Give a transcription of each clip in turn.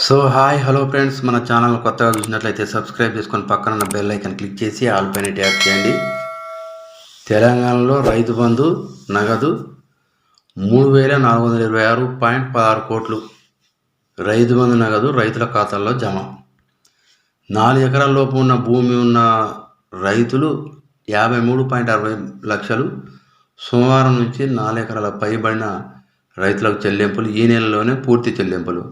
So hi hello friends మన channel కొత్తగా చూసినట్లయితే సబ్స్క్రైబ్ చేసుకొని పక్కన ఉన్న బెల్ ఐకన్ క్లిక్ చేసి ఆల్ పైన ట్యాప్ చేయండి. తెలంగాణలో రైతు బంధు నగదు మూడు వేల నాలుగు వందల ఇరవై ఆరు పాయింట్ పదహారు కోట్లు. రైతు బంధు నగదు రైతుల ఖాతాల్లో జమ. నాలుగు ఎకరాల లోపు ఉన్న భూమి ఉన్న రైతులు యాభై మూడు పాయింట్ అరవై లక్షలు. సోమవారం నుంచి నాలుగు ఎకరాల పైబడిన రైతులకు చెల్లింపులు ఈ నెలలోనే పూర్తి చెల్లింపులు.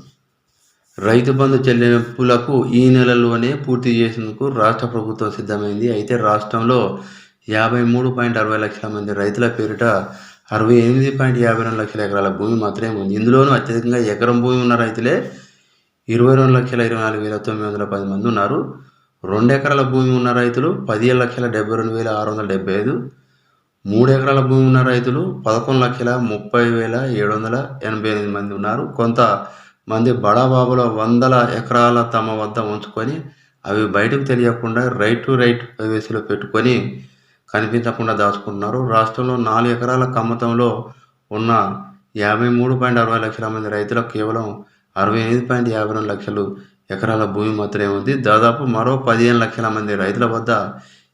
రైతు బంధు చెల్లింపులకు ఈ నెలలోనే పూర్తి చేసేందుకు రాష్ట్ర ప్రభుత్వం సిద్ధమైంది. అయితే రాష్ట్రంలో యాభై మూడు పాయింట్ అరవై లక్షల మంది రైతుల పేరిట అరవై ఎనిమిది పాయింట్ యాభై రెండు లక్షల ఎకరాల భూమి మాత్రమే ఉంది. ఇందులోనూ అత్యధికంగా ఎకరం భూమి ఉన్న రైతులే ఇరవై రెండు లక్షల ఇరవై నాలుగు వేల తొమ్మిది వందల పది మంది ఉన్నారు. రెండు ఎకరాల భూమి ఉన్న రైతులు పదిహేను లక్షల డెబ్బై రెండు వేల ఆరు వందల డెబ్బై ఐదు మూడు ఎకరాల భూమి ఉన్న రైతులు పదకొండు లక్షల ముప్పై వేల ఏడు వందల ఎనభై ఎనిమిది మంది ఉన్నారు. కొంత మంది బడాబాబుల వందల ఎకరాల తమ వద్ద ఉంచుకొని అవి బయటకు తెలియకుండా రైట్ టు రైట్ ప్రైవేసీలో పెట్టుకొని కనిపించకుండా దాచుకుంటున్నారు. రాష్ట్రంలో నాలుగు ఎకరాల కమ్మతంలో ఉన్న యాభై మూడు పాయింట్ అరవై లక్షల మంది రైతులకు కేవలం అరవై ఎనిమిది పాయింట్ యాభై రెండు లక్షలు ఎకరాల భూమి మాత్రమే ఉంది. దాదాపు మరో పదిహేను లక్షల మంది రైతుల వద్ద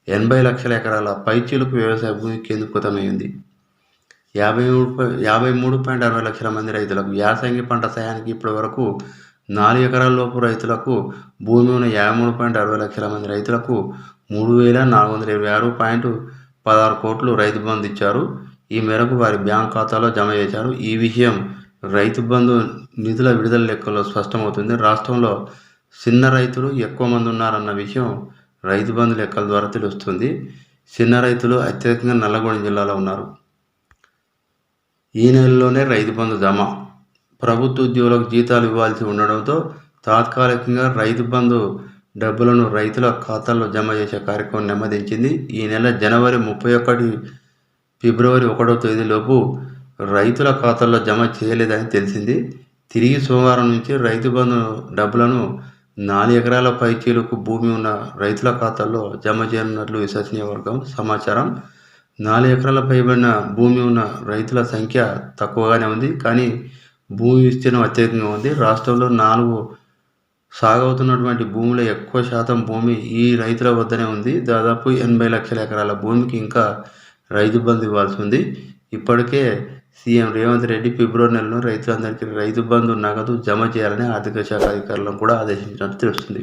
ఎనభై లక్షల ఎకరాల పైచీలకు వ్యవసాయ భూమి కేంద్రీకృతమైంది యాభై మూడు యాభై మూడు పాయింట్ అరవై లక్షల మంది రైతులకు యాసంగి పంట సాయానికి ఇప్పటి వరకు నాలుగు ఎకరాల లోపు రైతులకు భూమి ఉన్న యాభై మూడు పాయింట్ అరవై లక్షల మంది రైతులకు మూడు వేల నాలుగు వందల ఇరవై ఆరు పాయింట్ పదహారు కోట్లు రైతు బంధు ఇచ్చారు. ఈ మేరకు వారి బ్యాంక్ ఖాతాలో జమ చేశారు. ఈ విషయం రైతు బంధు నిధుల విడుదల లెక్కల్లో స్పష్టమవుతుంది. రాష్ట్రంలో చిన్న రైతులు ఎక్కువ మంది ఉన్నారన్న విషయం రైతు బంధు లెక్కల ద్వారా తెలుస్తుంది. చిన్న రైతులు అత్యధికంగా నల్లగొండ జిల్లాలో ఉన్నారు. ఈ నెలలోనే రైతు బంధు జమ ప్రభుత్వ ఉద్యోగులకు జీతాలు ఇవ్వాల్సి ఉండడంతో తాత్కాలికంగా రైతు బంధు డబ్బులను రైతుల ఖాతాల్లో జమ చేసే కార్యక్రమం నెమ్మదించింది. ఈ నెల జనవరి ముప్పై ఒకటి ఫిబ్రవరి ఒకటో తేదీలోపు రైతుల ఖాతాల్లో జమ చేయలేదని తెలిసింది. తిరిగి సోమవారం నుంచి రైతు బంధు డబ్బులను నాలుగు ఎకరాల పైచీలకు భూమి ఉన్న రైతుల ఖాతాల్లో జమ చేయనున్నట్లు విశ్వసనీయ వర్గం సమాచారం. నాలుగు ఎకరాల పైబడిన భూమి ఉన్న రైతుల సంఖ్య తక్కువగానే ఉంది. కానీ భూమి విస్తీర్ణం అత్యధికంగా ఉంది. రాష్ట్రంలో నాలుగు సాగవుతున్నటువంటి భూమిలో ఎక్కువ శాతం భూమి ఈ రైతుల వద్దనే ఉంది. దాదాపు ఎనభై లక్షల ఎకరాల భూమికి ఇంకా రైతు బంధు ఇవ్వాల్సి ఉంది. ఇప్పటికే సీఎం రేవంత్ రెడ్డి ఫిబ్రవరి నెలలో రైతులందరికీ రైతు బంధు నగదు జమ చేయాలని ఆర్థిక శాఖ అధికారులను కూడా ఆదేశించినట్టు తెలుస్తుంది.